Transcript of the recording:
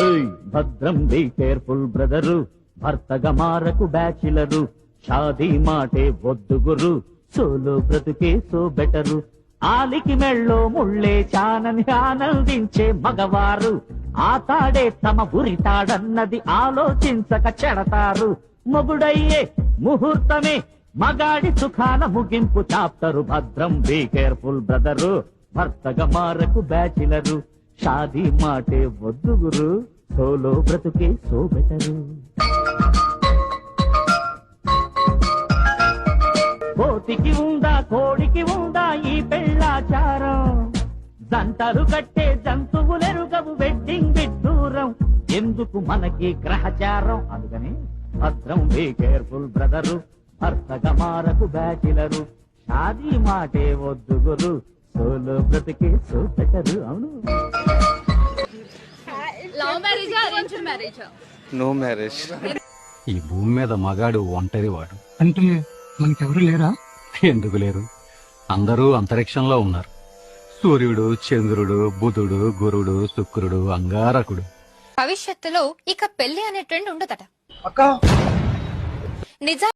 ఏయ్, భద్రం be careful brother. భర్తగా మారకు బ్యాచిలరు. షాదీ మాటే వద్దు గురు. సోలో బ్రతుకే సో బెటరు. ఆలికి మెళ్ళో ముళ్ళే చానని ఆనందించే మగవారు. ఆ తాడే తమ ఉరితాడన్నది ఆలోచించక చెడతారు. మొగుడయ్యే ముహూర్తమే మగాడి సుఖాల ముగింపు చాప్తరు. భద్రం బీ కేర్ఫుల్ బ్రదరు. భర్తగా మారకు బ్యాచిలరు. షాదీ మాటే వద్దు గురు సోలో బ్రతుకే సో బెటరు. కోతికి ఉందా కోడికి ఉందా ఈ పెళ్ళాచారం? జంటలు కట్టే జంతువులెరుగవు వెడ్డింగ్ విడ్డూరం ఎందుకు మనకి గ్రహచారం? అందుకని భద్రం బీ కేర్ఫుల్ బ్రదరు భర్తగా మారకు బ్యాచిలరు. షాదీ మాటే వద్దు గురు సోలో బ్రతికే సో బెటరు. అవును. లవ్ మ్యారేజా అరేంజ్డ్ మ్యారేజా నో మ్యారేజ్ ఈ భూమి మీద మగాడు ఒంటరి వాడు. అంటే మనకెవరు లేరా? ఎందుకు లేరు? అందరూ అంతరిక్షంలో ఉన్నారు. సూర్యుడు చంద్రుడు బుధుడు గురుడు శుక్రుడు అంగారకుడు. భవిష్యత్తులో ఇక పెళ్ళి అనే ట్రెండ్ ఉండదట. అక్క! నిజా